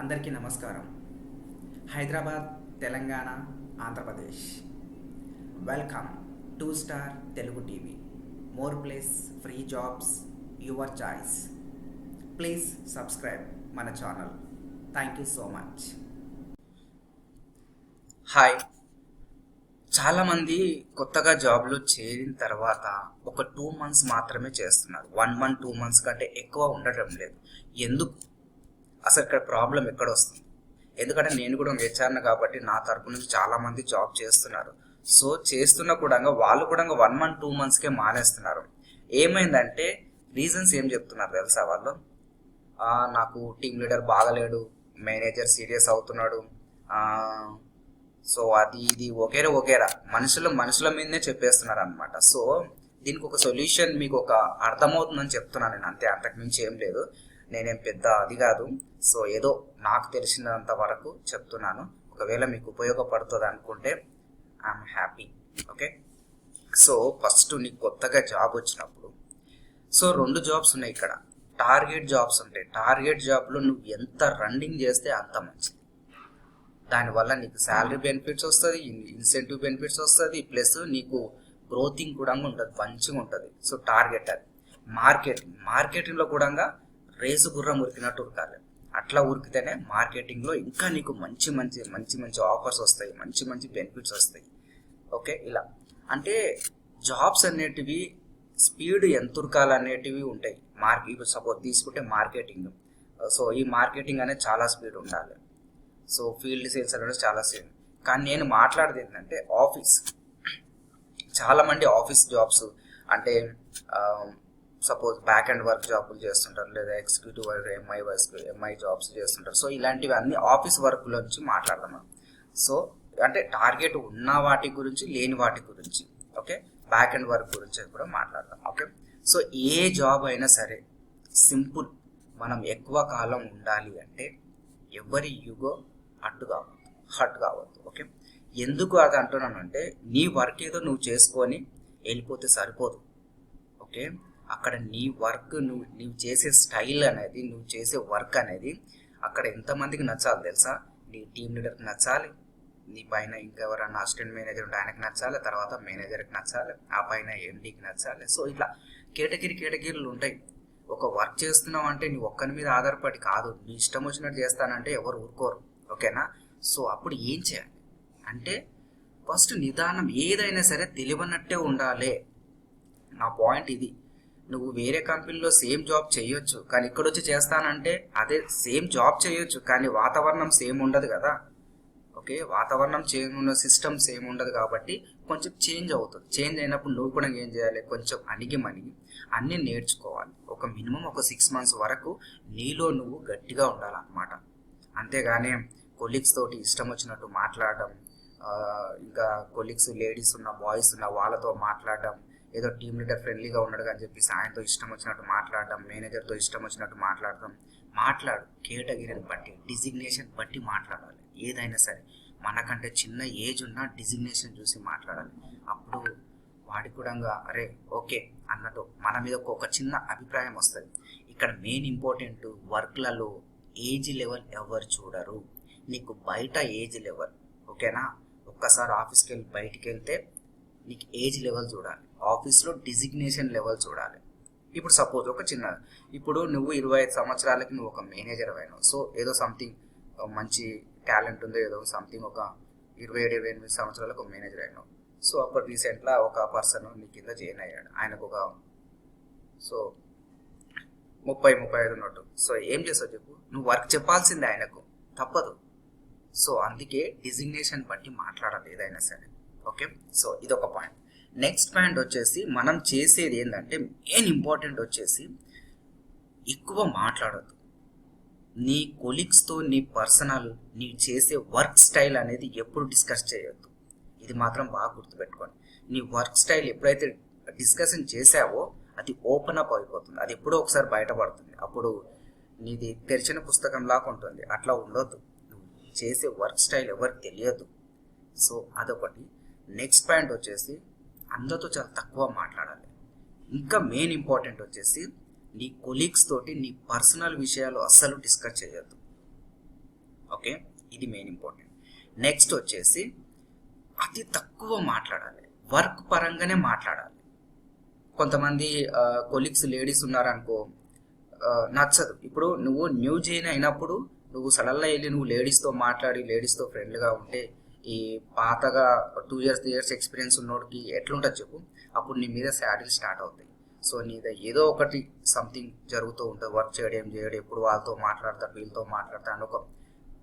అందరికీ నమస్కారం. Hyderabad Telangana Andhra Pradesh. Welcome to star Telugu TV more place free jobs your choice please subscribe మన channel thank you so much hi చాలామంది కొత్తగా జాబ్లో చేరిన తర్వాత ఒక టూ మంత్స్ మాత్రమే చేస్తున్నారు. వన్ మంత్ టూ మంత్స్ కంటే ఎక్కువ ఉండటం లేదు. ఎందుకు? అసలు ఇక్కడ ప్రాబ్లం ఎక్కడ వస్తుంది ఎందుకంటే నేను కూడా హెచ్ఆర్న కాబట్టి నా తరపు నుంచి చాలా మంది జాబ్ చేస్తున్నారు. సో చేస్తున్న కూడా వాళ్ళు కూడా వన్ మంత్ టూ మంత్స్కే మానేస్తున్నారు. ఏమైందంటే రీజన్స్ ఏం చెప్తున్నారు తెలుసా వాళ్ళు? నాకు టీం లీడర్ బాగలేడు మేనేజర్ సీరియస్ అవుతున్నాడు సో అది ఇది ఒకేరా ఒకేరా మనుషులు మనుషుల మీదనే చెప్పేస్తున్నారు అనమాట సో దీనికి ఒక సొల్యూషన్ మీకు ఒక అర్థమవుతుందని చెప్తున్నాను నేను అంతే అంతకు మించి ఏం లేదు. నేనేం పెద్ద అది కాదు. సో ఏదో నాకు తెలిసినంత వరకు చెప్తున్నాను. ఒకవేళ మీకు ఉపయోగపడుతుంది అనుకుంటే I'm happy okay so first నీకు కొత్తగా జాబ్ వచ్చినప్పుడు సో రెండు జాబ్స్ ఉన్నాయి ఇక్కడ. టార్గెట్ జాబ్స్ ఉంటాయి టార్గెట్ జాబ్లో నువ్వు ఎంత రన్నింగ్ చేస్తే అంత మంచిది. దానివల్ల నీకు శాలరీ బెనిఫిట్స్ వస్తుంది ఇన్సెంటివ్ బెనిఫిట్స్ వస్తుంది ప్లస్ నీకు గ్రోతింగ్ కూడా ఉంటుంది మంచిగా ఉంటుంది సో టార్గెట్ అది మార్కెటింగ్ మార్కెటింగ్లో కూడా రేసు గుర్రం ఉరికినట్టు ఉరకాలి. అట్లా ఉరికితేనే మార్కెటింగ్లో ఇంకా నీకు మంచి మంచి మంచి మంచి ఆఫర్స్ వస్తాయి. మంచి మంచి బెనిఫిట్స్ వస్తాయి. ఓకే? ఇలా. అంటే జాబ్స్ అనేటివి స్పీడ్ ఎంత ఉరకాలనేటివి ఉంటాయి. మార్క్ ఇప్పుడు సపోజ్ తీసుకుంటే మార్కెటింగ్. సో ఈ మార్కెటింగ్ అనేది చాలా స్పీడ్ ఉండాలి. సో ఫీల్డ్ సేల్స్ అనేది చాలా సేమ్. కానీ నేను మాట్లాడేది ఏంటంటే ఆఫీస్. చాలా మంది ఆఫీస్ జాబ్స్ అంటే సపోజ్ బ్యాక్ అండ్ వర్క్ జాబులు చేస్తుంటారు లేదా executive work MI work MI jobs చేస్తుంటారు. సో ఇలాంటివి అన్ని ఆఫీస్ వర్క్ నుంచి మాట్లాడదాం మనం. సో అంటే టార్గెట్ ఉన్న వాటి గురించి లేని వాటి గురించి ఓకే బ్యాక్ అండ్ వర్క్ గురించి కూడా మాట్లాడదాం ఓకే సో ఏ జాబ్ అయినా సరే సింపుల్ మనం ఎక్కువ కాలం ఉండాలి అంటే ఎవరి యుగో అడ్డు కావద్దు హట్ కావద్దు ఓకే ఎందుకు అది అంటున్నానంటే నీ వర్క్ ఏదో నువ్వు చేసుకొని వెళ్ళిపోతే సరిపోదు ఓకే అక్కడ నీ వర్క్ నువ్వు నువ్వు చేసే స్టైల్ అనేది నువ్వు చేసే వర్క్ అనేది అక్కడ ఎంతమందికి నచ్చాలి తెలుసా? నీ టీం లీడర్కి నచ్చాలి నీ పైన ఇంకెవరన్నా అసిస్టెంట్ మేనేజర్ ఉంటే ఆయనకి నచ్చాలి తర్వాత మేనేజర్కి నచ్చాలి ఆ పైన ఎండీకి నచ్చాలి. సో ఇట్లా కేటగిరీ కేటగిరీలు ఉంటాయి. ఒక వర్క్ చేస్తున్నావు అంటే నీ ఒక్కరి మీద ఆధారపడి కాదు. నీ ఇష్టం వచ్చినట్టు చేస్తానంటే ఎవరు ఊరుకోరు. ఓకేనా? సో అప్పుడు ఏం చేయాలి? అంటే ఫస్ట్ నిదానం ఏదైనా సరే తెలియనట్టే ఉండాలి. నా పాయింట్ ఇది. నువ్వు వేరే కంపెనీలో సేమ్ జాబ్ చేయొచ్చు కానీ ఇక్కడ వచ్చి చేస్తానంటే అదే సేమ్ జాబ్ చేయొచ్చు కానీ వాతావరణం సేమ్ ఉండదు కదా. ఓకే? వాతావరణం చేంజ్ ఉన్న సిస్టమ్ సేమ్ ఉండదు కాబట్టి కొంచెం చేంజ్ అవుతుంది. చేంజ్ అయినప్పుడు నువ్వు కూడా ఏం చేయాలి? కొంచెం అణిగి మణిగి అన్నీ నేర్చుకోవాలి. ఒక మినిమం ఒక సిక్స్ మంత్స్ వరకు నీలో నువ్వు గట్టిగా ఉండాలన్నమాట. అంతేగాని కొలీగ్స్ తోటి ఇష్టం వచ్చినట్టు మాట్లాడడం ఇంకా కొలీగ్స్ లేడీస్ ఉన్న బాయ్స్ ఉన్న వాళ్ళతో మాట్లాడడం ఏదో టీమ్ లీడర్ ఫ్రెండ్లీగా ఉన్నాడు అని చెప్పి ఆయనతో ఇష్టం వచ్చినట్టు మాట్లాడడం మేనేజర్తో ఇష్టం వచ్చినట్టు మాట్లాడడం మాట్లాడు కేటగిరీని బట్టి డిజిగ్నేషన్ బట్టి మాట్లాడాలి. ఏదైనా సరే మనకంటే చిన్న ఏజ్ ఉన్న డిజిగ్నేషన్ చూసి మాట్లాడాలి. అప్పుడు వాడి కూడా అరే ఓకే అన్నట్టు మన మీద ఒక- ఒక చిన్న అభిప్రాయం వస్తుంది. ఇక్కడ మెయిన్ ఇంపార్టెంట్ వర్క్లలో ఏజ్ లెవెల్ ఎవరు చూడరు. నీకు బయట ఏజ్ లెవెల్ ఓకేనా? ఒక్కసారి ఆఫీస్కి వెళ్ళి బయటికి వెళ్తే నీకు ఏజ్ లెవెల్ చూడాలి. ఆఫీస్లో డిజిగ్నేషన్ లెవెల్ చూడాలి. ఇప్పుడు సపోజ్ ఒక చిన్న ఇప్పుడు నువ్వు ఇరవై ఐదు సంవత్సరాలకి నువ్వు ఒక మేనేజర్ అయినావు. సో ఏదో సంథింగ్ మంచి టాలెంట్ ఉందో ఏదో సంథింగ్ ఒక ఇరవై ఏడు ఇరవై ఎనిమిది సంవత్సరాలకు ఒక మేనేజర్ అయినావు. సో అప్పుడు రీసెంట్గా ఒక పర్సన్ నీ కింద జాయిన్ అయ్యాడు. ఆయనకు ఒక సో ముప్పై ముప్పై ఐదు ఉన్నట్టు. సో ఏం చేస్తావు చెప్పు? నువ్వు వర్క్ చెప్పాల్సిందే ఆయనకు. తప్పదు. సో అందుకే డిజిగ్నేషన్ బట్టి మాట్లాడాలి ఏదైనా సరే. ఓకే సో ఇదొక పాయింట్ నెక్స్ట్ పాయింట్ వచ్చేసి మనం చేసేది ఏంటంటే మెయిన్ ఇంపార్టెంట్ వచ్చేసి ఎక్కువ మాట్లాడద్దు. నీ కొలీగ్స్తో నీ పర్సనల్ నీ చేసే వర్క్ స్టైల్ అనేది ఎప్పుడు డిస్కస్ చేయొద్దు. ఇది మాత్రం బాగా గుర్తుపెట్టుకోండి. నీ వర్క్ స్టైల్ ఎప్పుడైతే డిస్కషన్ చేసావో అది ఓపెన్ అప్ అయిపోతుంది. అది ఎప్పుడో ఒకసారి బయటపడుతుంది. అప్పుడు నీది తెరిచిన పుస్తకం లాగా ఉంటుంది. అట్లా ఉండొద్దు. నువ్వు చేసే వర్క్ స్టైల్ ఎవరికి తెలియదు. సో అదొకటి. నెక్స్ట్ పాయింట్ వచ్చేసి అందరితో చాలా తక్కువ మాట్లాడాలి. ఇంకా మెయిన్ ఇంపార్టెంట్ వచ్చేసి నీ కొలీగ్స్ తోటి నీ పర్సనల్ విషయాలు అస్సలు డిస్కస్ చేయొద్దు. ఓకే ఇది మెయిన్ ఇంపార్టెంట్ నెక్స్ట్ వచ్చేసి అతి తక్కువ మాట్లాడాలి. వర్క్ పరంగానే మాట్లాడాలి. కొంతమంది కొలీగ్స్ లేడీస్ ఉన్నారనుకో నచ్చదు. ఇప్పుడు నువ్వు న్యూ జైన్ అయినప్పుడు నువ్వు సడన్గా వెళ్ళి నువ్వు లేడీస్తో మాట్లాడి లేడీస్తో ఫ్రెండ్గా ఉంటే ఈ పాతగా two years three years experience ఉన్నోడికి ఎట్లుంటుంది చెప్పు? అప్పుడు నీ మీద శాడీలు స్టార్ట్ అవుతాయి. సో నీద ఏదో ఒకటి సంథింగ్ జరుగుతూ ఉంటుంది. వర్క్ చేయడం ఏం చేయడం ఎప్పుడు వాళ్ళతో మాట్లాడతాడు వీళ్ళతో మాట్లాడతారు అని ఒక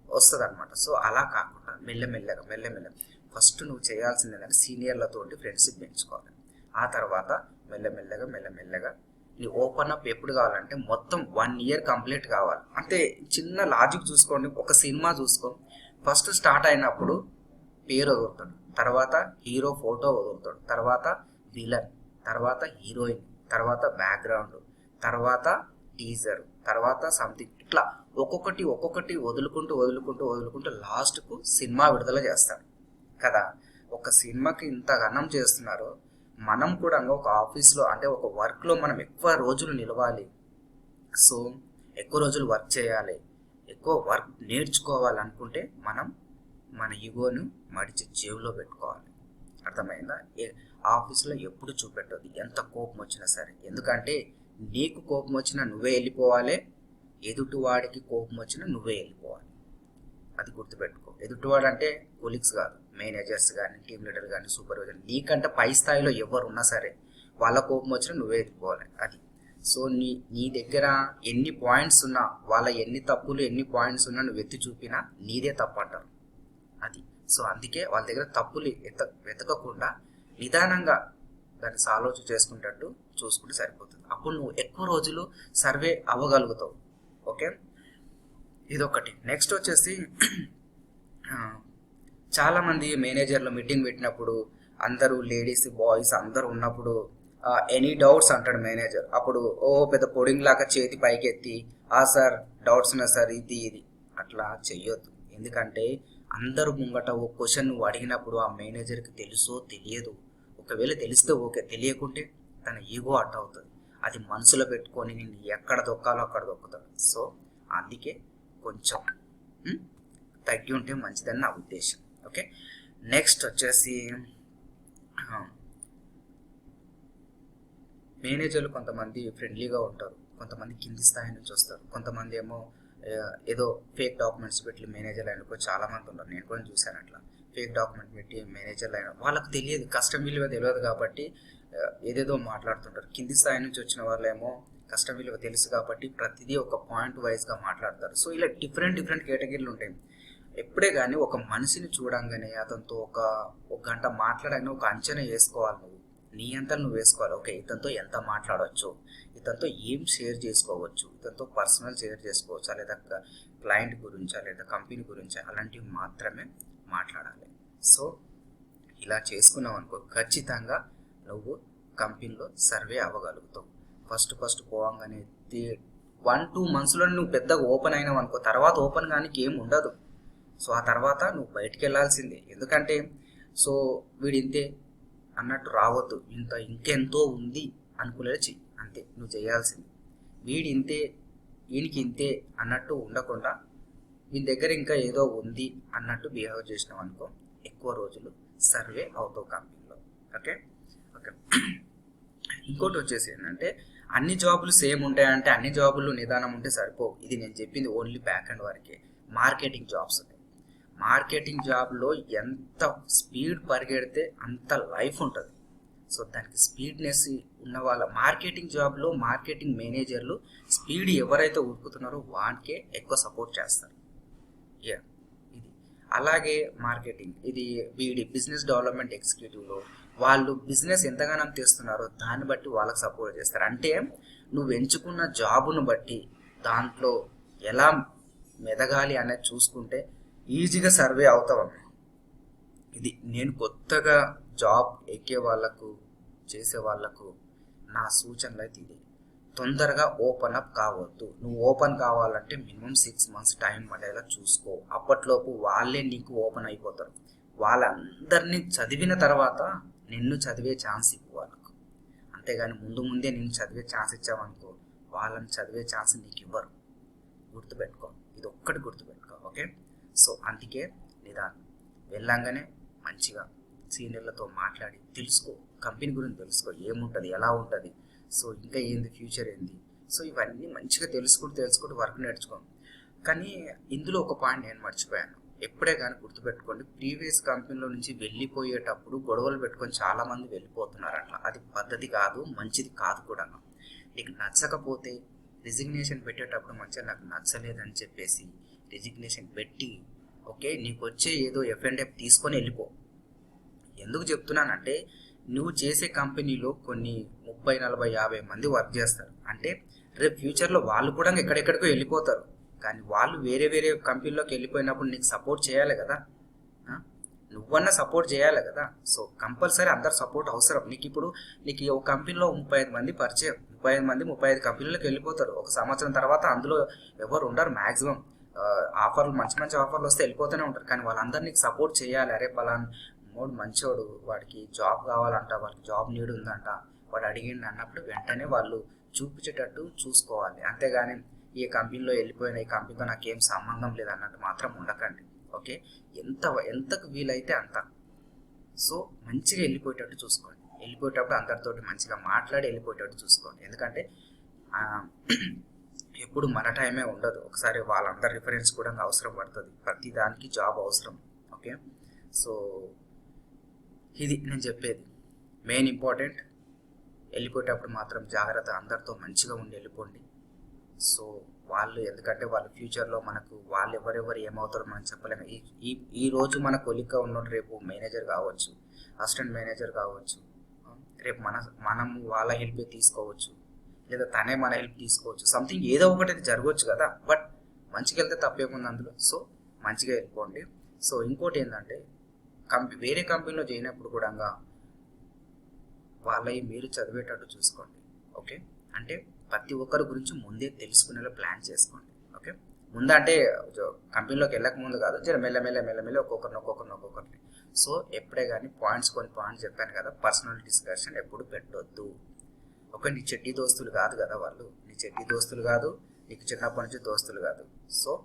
వస్తుంది అనమాట సో అలా కాకుండా మెల్లమెల్లగా మెల్లమెల్లగా ఫస్ట్ నువ్వు చేయాల్సింది ఏంటంటే సీనియర్లతోటి ఫ్రెండ్షిప్ పెంచుకోవాలి. ఆ తర్వాత మెల్లమెల్లగా మెల్లమెల్లగా నీ ఓపెన్ అప్ ఎప్పుడు కావాలంటే మొత్తం వన్ ఇయర్ కంప్లీట్ కావాలి. అంటే చిన్న లాజిక్ చూసుకోండి. ఒక సినిమా చూసుకో. ఫస్ట్ స్టార్ట్ అయినప్పుడు పేరు వదులుతాడు. తర్వాత హీరో ఫోటో వదులుతాడు. తర్వాత విలన్ తర్వాత హీరోయిన్ తర్వాత బ్యాక్గ్రౌండ్ తర్వాత టీజర్ తర్వాత సంథింగ్. ఇట్లా ఒక్కొక్కటి ఒక్కొక్కటి వదులుకుంటూ వదులుకుంటూ వదులుకుంటూ లాస్ట్కు సినిమా విడుదల చేస్తాడు. కదా? ఒక సినిమాకి ఇంత గణం చేస్తున్నారు మనం కూడా ఒక ఆఫీస్లో అంటే ఒక వర్క్లో మనం ఎక్కువ రోజులు నిలవాలి. సో ఎక్కువ రోజులు వర్క్ చేయాలి. ఎక్కువ వర్క్ నేర్చుకోవాలనుకుంటే మనం మన ఈగోను మడిచి జేబులో పెట్టుకోవాలి. అర్థమైందా? ఏ- ఆఫీస్లో ఎప్పుడు చూపెట్టదు ఎంత కోపం వచ్చినా సరే. ఎందుకంటే నీకు కోపం వచ్చినా నువ్వే వెళ్ళిపోవాలి ఎదుటివాడికి కోపం వచ్చినా నువ్వే వెళ్ళిపోవాలి అది గుర్తుపెట్టుకో. ఎదుటివాడు అంటే కొలీగ్స్ కాదు మేనేజర్స్ కానీ టీమ్ లీడర్ కానీ సూపర్వైజర్ నీకంటే పై స్థాయిలో ఎవరు ఉన్నా సరే వాళ్ళ కోపం వచ్చినా నువ్వే వెళ్ళిపోవాలి అది. సో నీ నీ దగ్గర ఎన్ని పాయింట్స్ ఉన్నా వాళ్ళ ఎన్ని తప్పులు ఎన్ని పాయింట్స్ ఉన్నా నువ్వు ఎత్తి చూపినా నీదే తప్పు అంటారు అది. సో అందుకే వాళ్ళ దగ్గర తప్పులు ఎత వెతకకుండా నిదానంగా దాన్ని సాలోచ చేసుకునేటట్టు చూసుకుంటే సరిపోతుంది. అప్పుడు నువ్వు ఎక్కువ రోజులు సర్వే అవ్వగలుగుతావు. ఓకే? ఇదొకటి నెక్స్ట్ వచ్చేసి చాలామంది మేనేజర్లు మీటింగ్ పెట్టినప్పుడు అందరూ లేడీస్ బాయ్స్ అందరూ ఉన్నప్పుడు ఎనీ డౌట్స్ అంటాడు మేనేజర్. అప్పుడు ఓ పెద్ద పొడింగ్ లాగా చేతి పైకెత్తి ఆ సార్ డౌట్స్ ఉన్నాయి సార్ ఇది ఇది. అట్లా చెయ్యొద్దు. ఎందుకంటే అందరు ముంగట ఓ క్వశ్చన్ నువ్వు అడిగినప్పుడు ఆ మేనేజర్కి తెలుసో తెలియదు? ఒకవేళ తెలిస్తే ఓకే తెలియకుంటే తన ఈగో అట్ అవుతుంది. అది మనసులో పెట్టుకొని నేను ఎక్కడ దొక్కాలో అక్కడ దొక్కుతాడు. సో అందుకే కొంచెం తగ్గి ఉంటే మంచిదని నా ఉద్దేశం. ఓకే? నెక్స్ట్ వచ్చేసి మేనేజర్లు కొంతమంది ఫ్రెండ్లీగా ఉంటారు. కొంతమంది కింది స్థాయి నుంచి వస్తారు. కొంతమంది ఏమో ఏదో ఫేక్ డాక్యుమెంట్స్ పెట్టి మేనేజర్ అయినకో చాలా మంది ఉన్నారు. నేను కూడా చూశాను అట్లా. ఫేక్ డాక్యుమెంట్ పెట్టి మేనేజర్లు లైన్ వాళ్ళకి తెలియదు. కష్టం విలువ తెలియదు కాబట్టి ఏదేదో మాట్లాడుతుంటారు. కింది స్థాయి నుంచి వచ్చిన వాళ్ళేమో కష్టం విలువ తెలుసు కాబట్టి ప్రతిదీ ఒక పాయింట్ వైజ్గా మాట్లాడతారు. సో ఇలా డిఫరెంట్ డిఫరెంట్ కేటగిరీలు ఉంటాయి. ఎప్పుడే కానీ ఒక మనిషిని చూడంగానే అతనితో ఒక ఒక గంట మాట్లాడగానే ఒక అంచనా వేసుకోవాలి నువ్వు. నీ అంతా నువ్వు వేసుకోవాలి. ఓకే ఇతనితో ఎంత మాట్లాడవచ్చు ఇతనితో ఏం షేర్ చేసుకోవచ్చు? ఇతనితో పర్సనల్ షేర్ చేసుకోవచ్చా? లేదా క్లయింట్ గురించా? లేదా కంపెనీ గురించా? అలాంటివి మాత్రమే మాట్లాడాలి. సో ఇలా చేసుకున్నావు అనుకో ఖచ్చితంగా నువ్వు కంపెనీలో సర్వే అవ్వగలుగుతావు. ఫస్ట్ ఫస్ట్ పోవంగానే వన్ టూ మంత్స్లో నువ్వు పెద్దగా ఓపెన్ అయినావు అనుకో తర్వాత ఓపెన్ కానీ ఏం ఉండదు. సో ఆ తర్వాత నువ్వు బయటికి వెళ్ళాల్సిందే ఎందుకంటే సో వీడింతే అన్నట్టు రావద్దు. ఇంత ఇంకెంతో ఉంది అనుకునేలా చెయ్యి అంతే నువ్వు చేయాల్సింది. వీడి ఇంతే వీనికి ఇంతే అన్నట్టు ఉండకుండా వీని దగ్గర ఇంకా ఏదో ఉంది అన్నట్టు బిహేవ్ చేసినావు అనుకో ఎక్కువ రోజులు సర్వే అవుతావు కంపెనీలో. ఓకే? ఓకే. ఇంకోటి వచ్చేసి ఏంటంటే అన్ని జాబులు సేమ్ ఉంటాయంటే అన్ని జాబులు నిదానం ఉంటే సరిపోవు. ఇది నేను చెప్పింది ఓన్లీ బ్యాక్ అండ్ వరకే. Marketing jobs. మార్కెటింగ్ జాబ్లో ఎంత స్పీడ్ పరిగెడితే అంత లైఫ్ ఉంటుంది. సో దానికి స్పీడ్నెస్ ఉన్న వాళ్ళ మార్కెటింగ్ జాబ్లో మార్కెటింగ్ మేనేజర్లు స్పీడ్ ఎవరైతే ఉరుకుతున్నారో వానికే ఎక్కువ సపోర్ట్ చేస్తారు. యా ఇది. అలాగే మార్కెటింగ్. ఇది వీడి బిజినెస్ డెవలప్మెంట్ ఎగ్జిక్యూటివ్లో వాళ్ళు బిజినెస్ ఎంతగానో తెస్తున్నారో దాన్ని బట్టి వాళ్ళకి సపోర్ట్ చేస్తారు. అంటే నువ్వు ఎంచుకున్న జాబును బట్టి దాంట్లో ఎలా మెదగాలి అనేది చూసుకుంటే ఈజీగా సర్వే అవుతావమ్మా ఇది నేను కొత్తగా జాబ్ ఎక్కే వాళ్ళకు చేసే వాళ్ళకు నా సూచనలు అయితే ఇది. తొందరగా ఓపెన్ అప్ కావద్దు. నువ్వు ఓపెన్ కావాలంటే మినిమం సిక్స్ మంత్స్ టైం పడేలా చూసుకో. అప్పట్లోపు వాళ్ళే నీకు ఓపెన్ అయిపోతారు. వాళ్ళందరినీ చదివిన తర్వాత నిన్ను చదివే ఛాన్స్ ఇవ్వు వాళ్ళకు. అంతేగాని ముందు ముందే నేను చదివే ఛాన్స్ ఇచ్చావనుకో వాళ్ళని చదివే ఛాన్స్ నీకు ఇవ్వరు. గుర్తుపెట్టుకో. ఇది ఒక్కటి గుర్తుపెట్టుకో ఓకే? సో అందుకే నిదానం వెళ్ళంగానే మంచిగా సీనియర్లతో మాట్లాడి తెలుసుకో కంపెనీ గురించి తెలుసుకో ఏముంటుంది ఎలా ఉంటుంది సో ఇంకా ఏంది ఫ్యూచర్ ఏంది. సో ఇవన్నీ మంచిగా తెలుసుకుంటూ తెలుసుకుంటూ వర్క్ నేర్చుకోం. కానీ ఇందులో ఒక పాయింట్ నేను మర్చిపోయాను. ఎప్పుడే కానీ గుర్తుపెట్టుకోండి ప్రీవియస్ కంపెనీలో నుంచి వెళ్ళిపోయేటప్పుడు గొడవలు పెట్టుకొని చాలామంది వెళ్ళిపోతున్నారు అట్లా అది పద్ధతి కాదు మంచిది కాదు కూడా. నీకు నచ్చకపోతే రిజిగ్నేషన్ పెట్టేటప్పుడు మంచిగా నాకు నచ్చలేదని చెప్పేసి రిజిగ్నేషన్ పెట్టి ఓకే నీకు వచ్చే ఏదో ఎఫ్ అండ్ ఎఫ్ తీసుకొని వెళ్ళిపో. ఎందుకు చెప్తున్నానంటే నువ్వు చేసే కంపెనీలో కొన్ని ముప్పై నలభై యాభై మంది వర్క్ చేస్తారు. అంటే రేపు ఫ్యూచర్లో వాళ్ళు కూడా ఎక్కడెక్కడికో వెళ్ళిపోతారు. కానీ వాళ్ళు వేరే వేరే కంపెనీలోకి వెళ్ళిపోయినప్పుడు నీకు సపోర్ట్ చేయాలి కదా? నువ్వన్నా సపోర్ట్ చేయాలి కదా? సో కంపల్సరీ అందరు సపోర్ట్ అవసరం. నీకు ఇప్పుడు నీకు ఒక కంపెనీలో ముప్పై ఐదు మంది పరిచయం. ముప్పై ఐదు మంది ముప్పై ఐదు కంపెనీలకు వెళ్ళిపోతారు. ఒక సంవత్సరం తర్వాత అందులో ఎవరు ఉండరు మ్యాక్సిమం ఆఫర్లు మంచి మంచి ఆఫర్లు వస్తే వెళ్ళిపోతూనే ఉంటారు. కానీ వాళ్ళందరినీ సపోర్ట్ చేయాలి. అరే పలాన్ మోడు మంచోడు వాడికి జాబ్ కావాలంట వాడికి జాబ్ నీడ్ ఉందంట వాడు అడిగిండు అన్నప్పుడు వెంటనే వాళ్ళు చూపించేటట్టు చూసుకోవాలి. అంతేగాని ఈ కంపెనీలో వెళ్ళిపోయిన ఈ కంపెనీతో నాకేం సంబంధం లేదు అన్నట్టు మాత్రం ఉండకండి. ఓకే? ఎంత ఎంతకు వీలైతే అంత. సో మంచిగా వెళ్ళిపోయేటట్టు చూసుకోండి. వెళ్ళిపోయేటప్పుడు అందరితోటి మంచిగా మాట్లాడి వెళ్ళిపోయేటట్టు చూసుకోండి. ఎందుకంటే ఎప్పుడు మన టైమే ఉండదు. ఒకసారి వాళ్ళందరి రిఫరెన్స్ కూడా అవసరం పడుతుంది. ప్రతి దానికి జాబ్ అవసరం. ఓకే? సో ఇది నేను చెప్పేది. Main important. వెళ్ళిపోయేటప్పుడు మాత్రం జాగ్రత్త అందరితో మంచిగా ఉండి వెళ్ళిపోండి. సో వాళ్ళు ఎందుకంటే వాళ్ళ ఫ్యూచర్లో మనకు వాళ్ళు ఎవరెవరు ఏమవుతారో మనం చెప్పలేము. ఈ ఈ ఈ రోజు మన కొలిగ్గా ఉన్న రేపు మేనేజర్ కావచ్చు అసిస్టెంట్ మేనేజర్ కావచ్చు రేపు మన మనం వాళ్ళ హెల్ప్ తీసుకోవచ్చు. లేదా తనే మన హెల్ప్ తీసుకోవచ్చు. సంథింగ్ ఏదో ఒకటి జరగవచ్చు కదా బట్ మంచిగా వెళ్తే తప్పేముంది అందులో? సో మంచిగా వెళ్ళిపోండి. సో ఇంకోటి ఏంటంటే కంపెనీ వేరే కంపెనీలో చేయనప్పుడు కూడా వాళ్ళవి మీరు చదివేటట్టు చూసుకోండి. ఓకే అంటే ప్రతి ఒక్కరి గురించి ముందే తెలుసుకునేలా ప్లాన్ చేసుకోండి. ఓకే ముందు అంటే కంపెనీలోకి వెళ్ళక ముందు కాదు జర మెల్లమెల్ల మెల్లమెల్ల ఒక్కొక్కరిని ఒక్కొక్కరిని ఒక్కొక్కరిని. సో ఎప్పుడే కానీ పాయింట్స్ కొన్ని పాయింట్స్ చెప్పాను కదా పర్సనల్ డిస్కషన్ ఎప్పుడు పెట్టొద్దు. ఒక నీ చెడ్డీ దోస్తులు కాదు కదా వాళ్ళు. నీ చెడ్డీ దోస్తులు కాదు నీకు చిన్నప్పటి నుంచి దోస్తులు కాదు. సో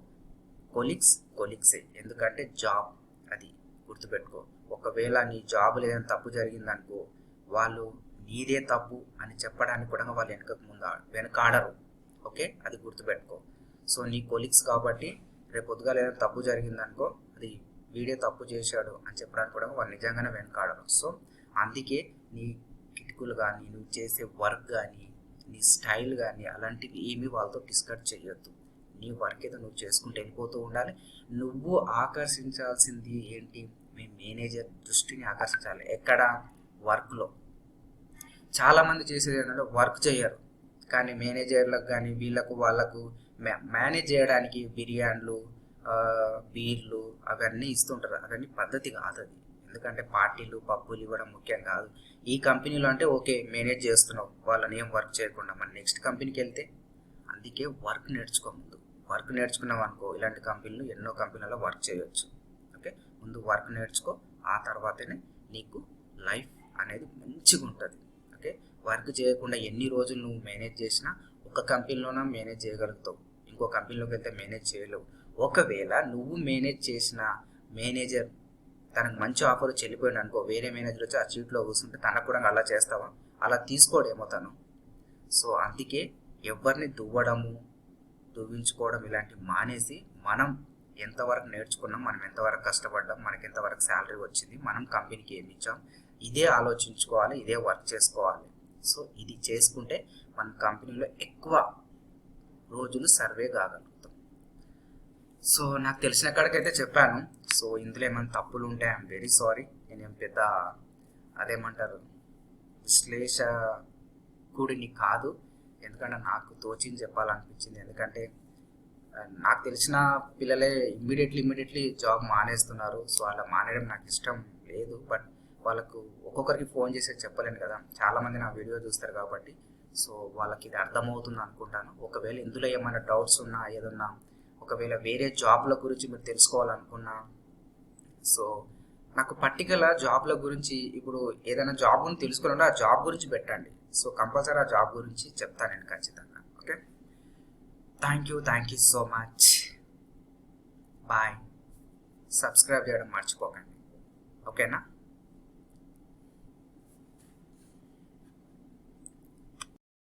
కొలిక్స్ కొలిక్సే ఎందుకంటే జాబ్ అది గుర్తుపెట్టుకో. ఒకవేళ నీ జాబ్ ఏదైనా తప్పు జరిగిందనుకో వాళ్ళు నీదే తప్పు అని చెప్పడానికి కూడా వాళ్ళు వెనకకు ముందు వెనకాడరు. ఓకే? అది గుర్తుపెట్టుకో. సో నీ కొలిక్స్ కాబట్టి రేపు పొద్దుగా ఏదైనా తప్పు జరిగిందనుకో అది వీడే తప్పు చేశాడు అని చెప్పడానికి కూడా వాళ్ళు నిజంగానే వెనకాడరు. సో అందుకే నీ కిటుకులు కానీ నువ్వు చేసే వర్క్ కానీ నీ స్టైల్ కానీ అలాంటివి ఏమీ వాళ్ళతో డిస్కస్ చేయొద్దు. నీ వర్క్ ఏదో నువ్వు చేసుకుంటూ వెళ్ళిపోతూ ఉండాలి. నువ్వు ఆకర్షించాల్సింది ఏంటి? మీ మేనేజర్ దృష్టిని ఆకర్షించాలి. ఎక్కడ? వర్క్లో. చాలామంది చేసేది ఏంటంటే వర్క్ చేయరు. కానీ మేనేజర్లకు కానీ వీళ్ళకు వాళ్ళకు మేనేజ్ చేయడానికి బిర్యానీలు బీర్లు అవన్నీ ఇస్తుంటారు. అవన్నీ పద్ధతి కాదు అది ఎందుకంటే పార్టీలు పబ్బులు ఇవ్వడం ముఖ్యం కాదు. ఈ కంపెనీలో అంటే ఓకే మేనేజ్ చేస్తున్నావు. వాళ్ళని ఏం వర్క్ చేయకుండా మన నెక్స్ట్ కంపెనీకి వెళ్తే? అందుకే వర్క్ నేర్చుకో ముందు. వర్క్ నేర్చుకున్నావు అనుకో ఇలాంటి కంపెనీలు ఎన్నో కంపెనీలలో వర్క్ చేయొచ్చు. ఓకే? ముందు వర్క్ నేర్చుకో ఆ తర్వాతనే నీకు లైఫ్ అనేది మంచిగా ఉంటుంది. ఓకే? వర్క్ చేయకుండా ఎన్ని రోజులు నువ్వు మేనేజ్ చేసినా ఒక కంపెనీలోనే మేనేజ్ చేయగలుగుతావు. ఇంకో కంపెనీలోకి వెళ్తే మేనేజ్ చేయలేవు. ఒకవేళ నువ్వు మేనేజ్ చేసిన మేనేజర్ తనకు మంచి ఆఫర్ చెల్లిపోయింది అనుకో వేరే మేనేజర్ వచ్చి ఆ సీట్లో కూర్చుంటే తనకు కూడా అలా చేస్తావా? అలా తీసుకోడేమో తను. సో అందుకే ఎవరిని దువ్వడము దువ్వించుకోవడం ఇలాంటివి మానేసి మనం ఎంతవరకు నేర్చుకున్నాం మనం ఎంతవరకు కష్టపడ్డాం మనకి ఎంతవరకు శాలరీ వచ్చింది మనం కంపెనీకి ఏమి ఇచ్చాం ఇదే ఆలోచించుకోవాలి ఇదే వర్క్ చేసుకోవాలి. సో ఇది చేసుకుంటే మన కంపెనీలో ఎక్కువ రోజులు సర్వే కాగలుగుతాం. సో నాకు తెలిసిన కాడికైతే చెప్పాను సో ఇందులో ఏమైనా తప్పులు ఉంటే ఐఎమ్ వెరీ సారీ నేనేం పెద్ద అదేమంటారు విశ్లేషకుడిని కాదు. ఎందుకంటే నాకు తోచింది చెప్పాలనిపించింది. ఎందుకంటే నాకు తెలిసిన పిల్లలే ఇమ్మీడియట్లీ ఇమ్మీడియట్లీ జాబ్ మానేస్తున్నారు. సో అలా మానేయడం నాకు ఇష్టం లేదు. బట్ వాళ్ళకు ఒక్కొక్కరికి ఫోన్ చేసి చెప్పలేను కదా. చాలామంది నా వీడియో చూస్తారు కాబట్టి. సో వాళ్ళకి ఇది అర్థమవుతుంది అనుకుంటాను. ఒకవేళ ఇందులో ఏమైనా డౌట్స్ ఉన్నా ఏదన్నా ఒకవేళ వేరే జాబ్ల గురించి మీరు తెలుసుకోవాలనుకున్నా సో నాకు పర్టికులర్ జాబ్ల గురించి ఇప్పుడు ఏదైనా జాబ్ గురించి తెలుసుకోవాలంటే ఆ జాబ్ గురించి పెట్టండి. సో కంపల్సరీ ఆ జాబ్ గురించి చెప్తాను నేను ఖచ్చితంగా okay? Thank you thank you so much. Bye. Subscribe చేయడం మర్చిపోకండి. ఓకేనా?